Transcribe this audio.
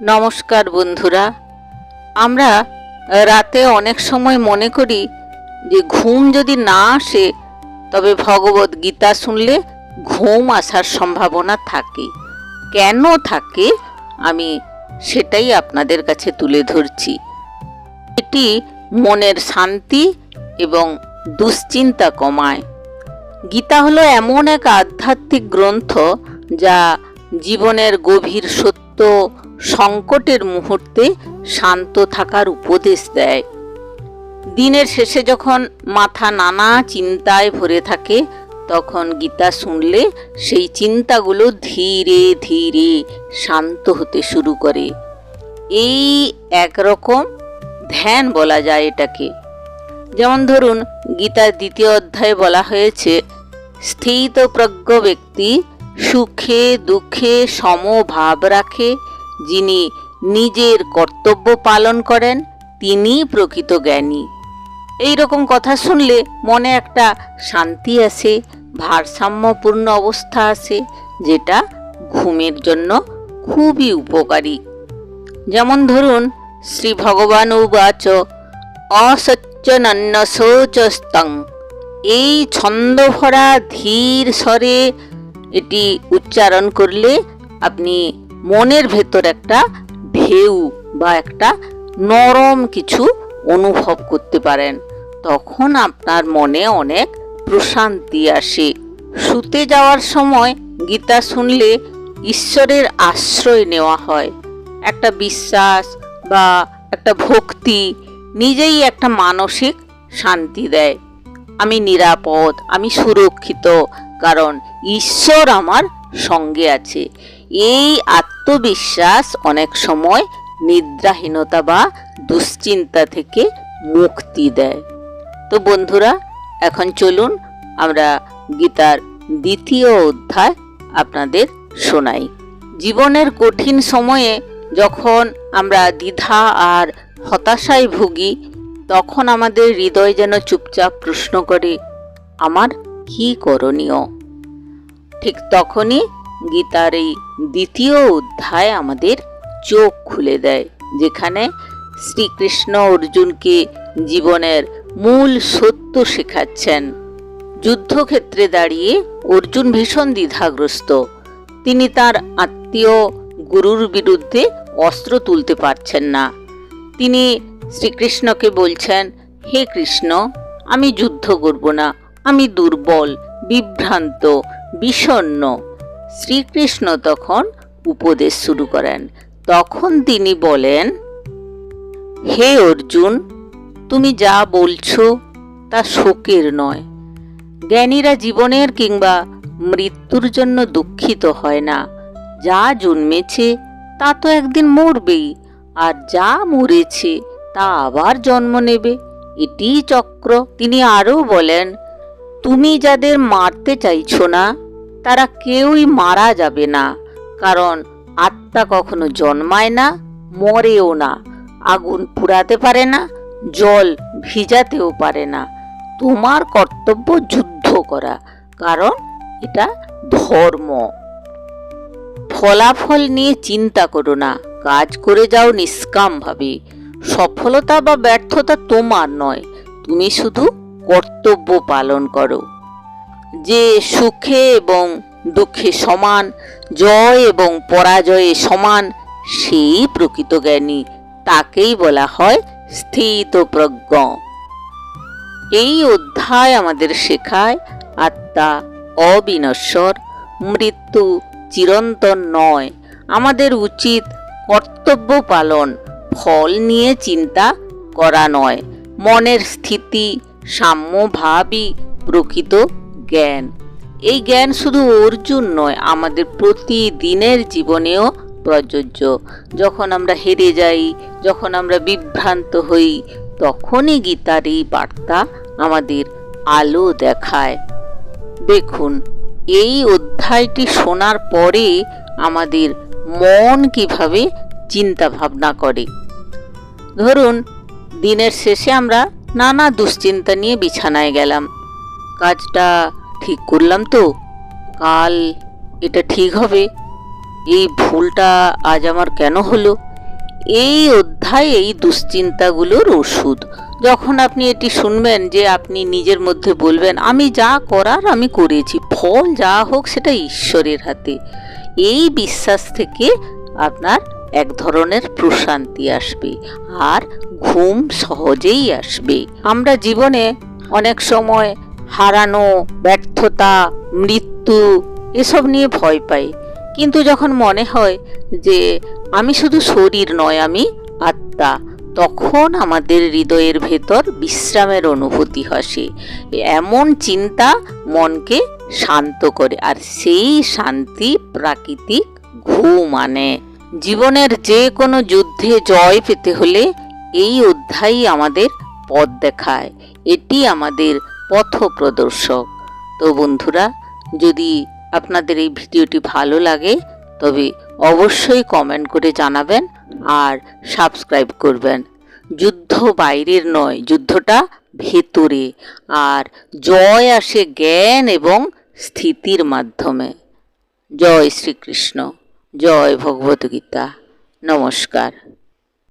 নমস্কার বন্ধুরা। আমরা রাতে অনেক সময় মনে করি যে ঘুম যদি না আসে, তবে ভগবত গীতা শুনলে ঘুম আসার সম্ভাবনা থাকে। কেন থাকে? আমি সেটাই আপনাদের কাছে তুলে ধরছি। এটি মনের শান্তি এবং দুশ্চিন্তা কমায়। গীতা হলো এমন এক আধ্যাত্মিক গ্রন্থ যা জীবনের গভীর সত্য সংকটের মুহূর্তে শান্ত থাকার উপদেশ দেয়। দিনের শেষে যখন মাথা নানা চিন্তায় ভরে থাকে, তখন গীতা শুনলে সেই চিন্তাগুলো ধীরে ধীরে শান্ত হতে শুরু করে। এই একরকম ধ্যান বলা যায় এটাকে। যেমন ধরুন, গীতার দ্বিতীয় অধ্যায়ে বলা হয়েছে স্থিত প্রজ্ঞ ব্যক্তি সুখে দুঃখে সমভাব রাখে যিনি নিজের কর্তব্য পালন করেন, তিনিই প্রকৃত জ্ঞানী। এই রকম কথা শুনলে মনে একটা শান্তি আসে, ভারসাম্যপূর্ণ অবস্থা আসে, যেটা ঘুমের জন্য খুবই উপকারী। যেমন ধরুন, শ্রী ভগবান উবাচ, অসচ্চনন্ন শৌচস্তং এই ছন্দভরা ধীর স্বরে এটি উচ্চারণ করলে আপনি মনের ভেতর একটা ঢেউ বা একটা নরম কিছু অনুভব করতে পারেন। তখন আপনার মনে অনেক প্রশান্তি আসে। শুতে যাওয়ার সময় গীতা শুনলে ঈশ্বরের আশ্রয় নেওয়া হয়। একটা বিশ্বাস বা একটা ভক্তি নিজেই একটা মানসিক শান্তি দেয়। আমি নিরাপদ, আমি সুরক্ষিত, কারণ ঈশ্বর আমার সঙ্গে আছে। এই আত্মবিশ্বাস অনেক সময় নিদ্রাহীনতা বা দুশ্চিন্তা থেকে মুক্তি দেয়। তো বন্ধুরা, এখন চলুন আমরা গীতার দ্বিতীয় অধ্যায় আপনাদের শোনাই। জীবনের কঠিন সময়ে যখন আমরা দ্বিধা আর হতাশায় ভুগি, তখন আমাদের হৃদয় যেন চুপচাপ প্রশ্ন করে, আমার কি করণীয়? ঠিক তখনই গীতার এই দ্বিতীয় অধ্যায় আমাদের চোখ খুলে দেয়, যেখানে শ্রীকৃষ্ণ অর্জুনকে জীবনের মূল সত্য শেখাচ্ছেন। যুদ্ধক্ষেত্রে দাঁড়িয়ে অর্জুন ভীষণ দ্বিধাগ্রস্ত। তিনি তার আত্মীয় গুরুর বিরুদ্ধে অস্ত্র তুলতে পারছেন না। তিনি শ্রীকৃষ্ণকে বলছেন, হে কৃষ্ণ, আমি যুদ্ধ করব না, আমি দুর্বল, বিভ্রান্ত, বিষণ্ণ শ্রীকৃষ্ণ তখন উপদেশ শুরু করেন। তখন তিনি বলেন, হে অর্জুন, তুমি যা বলছো তা শোকের নয়। জ্ঞানীরা জীবনের কিংবা মৃত্যুর জন্য দুঃখিত হয় না। যা জন্মেছে তা তো একদিন মরবেই, আর যা মরেছে তা আবার জন্ম নেবে। এটি চক্র। তিনি আরও বলেন, তুমি যাদের মারতে চাইছো না তারা কেউই মারা যাবে না, কারণ আত্মা কখনো জন্মায় না, মরেও না। আগুন পুড়াতে পারে না, জল ভিজাতেও পারে না। তোমার কর্তব্য যুদ্ধ করা, কারণ এটা ধর্ম। ফলাফল নিয়ে চিন্তা করো না, কাজ করে যাও নিষ্কামভাবে। সফলতা বা ব্যর্থতা তোমার নয়, তুমি শুধু কর্তব্য পালন করো। যে সুখে এবং দুঃখে সমান, জয় এবং পরাজয়ে সমান, সেই প্রকৃত জ্ঞানী তাকেই বলা হয় স্থিত প্রজ্ঞ এই অধ্যায় আমাদের শেখায় আত্মা অবিনশ্বর, মৃত্যু চিরন্তন নয়। আমাদের উচিত কর্তব্য পালন, ফল নিয়ে চিন্তা করা নয়। মনের স্থিতি সাম্যভাবই প্রকৃত জ্ঞান। এই জ্ঞান শুধু অর্জুন নয়, আমাদের প্রতিদিনের জীবনেও প্রযোজ্য। যখন আমরা হেরে যাই, যখন আমরা বিভ্রান্ত হই, তখনই গীতার এই বার্তা আমাদের আলো দেখায়। দেখুন, এই অধ্যায়টি শোনার পরে আমাদের মন কীভাবে চিন্তা ভাবনা করে। ধরুন, দিনের শেষে আমরা নানা দুশ্চিন্তা নিয়ে বিছানায় গেলাম। কাজটা ঠিক করলাম তো। কাল এটা ঠিক হবে। এই ভুলটা আজ আমার কেন হলো? এই অধ্যায় এই দুশ্চিন্তাগুলোর ওষুধ। যখন আপনি এটি শুনবেন যে আপনি নিজের মধ্যে বলবেন, আমি যা করার আমি করেছি। ফল যা হোক সেটা ঈশ্বরের হাতে। এই বিশ্বাস থেকে আপনার এক ধরনের প্রশান্তি আসবে আর ঘুম সহজেই আসবে। আমরা জীবনে অনেক সময় হারানো, ব্যর্থতা, মৃত্যু এসব নিয়ে ভয় পাই কিন্তু যখন মনে হয় যে আমি শুধু শরীর নয়, আমি আত্মা, তখন আমাদের হৃদয়ের ভেতর বিশ্রামের অনুভূতি হাসে এমন চিন্তা মনকে শান্ত করে আর সেই শান্তি প্রাকৃতিক ঘুম আনে। জীবনের যে কোনো যুদ্ধে জয় পেতে হলে এই অধ্যায়ই আমাদের পথ দেখায়। এটি আমাদের পথ প্রদর্শক তো বন্ধুরা, যদি আপনাদের এই ভিডিওটি ভালো লাগে, তবে অবশ্যই কমেন্ট করে জানাবেন আর সাবস্ক্রাইব করবেন। যুদ্ধ বাইরের নয়, যুদ্ধটা ভেতরে। আর জয় আসে জ্ঞান এবং স্থিতির মাধ্যমে। জয় শ্রীকৃষ্ণ। জয় ভগবদ্গীতা। নমস্কার।